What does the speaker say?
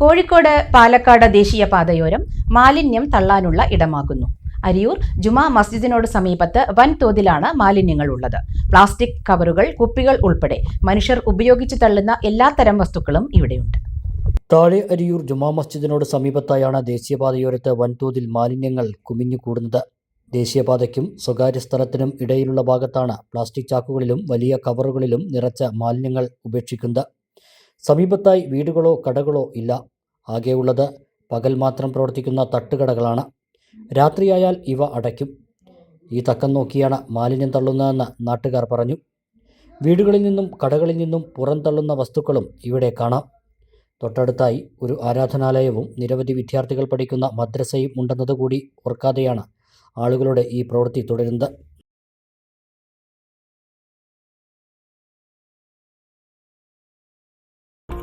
കോഴിക്കോട് പാലക്കാട് ദേശീയപാതയോരം മാലിന്യം തള്ളാനുള്ള ഇടമാകുന്നു അരിയൂർ ജുമാ മസ്ജിദിനോട് സമീപത്ത് വൻതോതിലാണ് മാലിന്യങ്ങൾ ഉള്ളത് പ്ലാസ്റ്റിക് കവറുകൾ കുപ്പികൾ ഉൾപ്പെടെ മനുഷ്യർ ഉപയോഗിച്ച് തള്ളുന്ന എല്ലാത്തരം വസ്തുക്കളും ഇവിടെയുണ്ട്. താഴെ അരിയൂർ ജുമാ മസ്ജിദിനോട് സമീപത്തായാണ് ദേശീയപാതയോരത്ത് വൻതോതിൽ മാലിന്യങ്ങൾ കുമിഞ്ഞുകൂടുന്നത്. ദേശീയപാതയ്ക്കും സ്വകാര്യ സ്ഥലത്തിനും ഇടയിലുള്ള ഭാഗത്താണ് പ്ലാസ്റ്റിക് ചാക്കുകളിലും വലിയ കവറുകളിലും നിറച്ച മാലിന്യങ്ങൾ ഉപേക്ഷിക്കുന്നത്. സമീപത്തായി വീടുകളോ കടകളോ ഇല്ല. ആകെയുള്ളത് പകൽ മാത്രം പ്രവർത്തിക്കുന്ന തട്ടുകടകളാണ്. രാത്രിയായാൽ ഇവ അടയ്ക്കും. ഈ തക്കം നോക്കിയാണ് മാലിന്യം തള്ളുന്നതെന്ന് നാട്ടുകാർ പറഞ്ഞു. വീടുകളിൽ നിന്നും കടകളിൽ നിന്നും പുറന്തള്ളുന്ന വസ്തുക്കളും ഇവിടെ കാണാം. തൊട്ടടുത്തായി ഒരു ആരാധനാലയവും നിരവധി വിദ്യാർത്ഥികൾ പഠിക്കുന്ന മദ്രസയും ഉണ്ടെന്നതുകൂടി ഓർക്കാതെയാണ് ആളുകളുടെ ഈ പ്രവൃത്തി തുടരുന്നത്.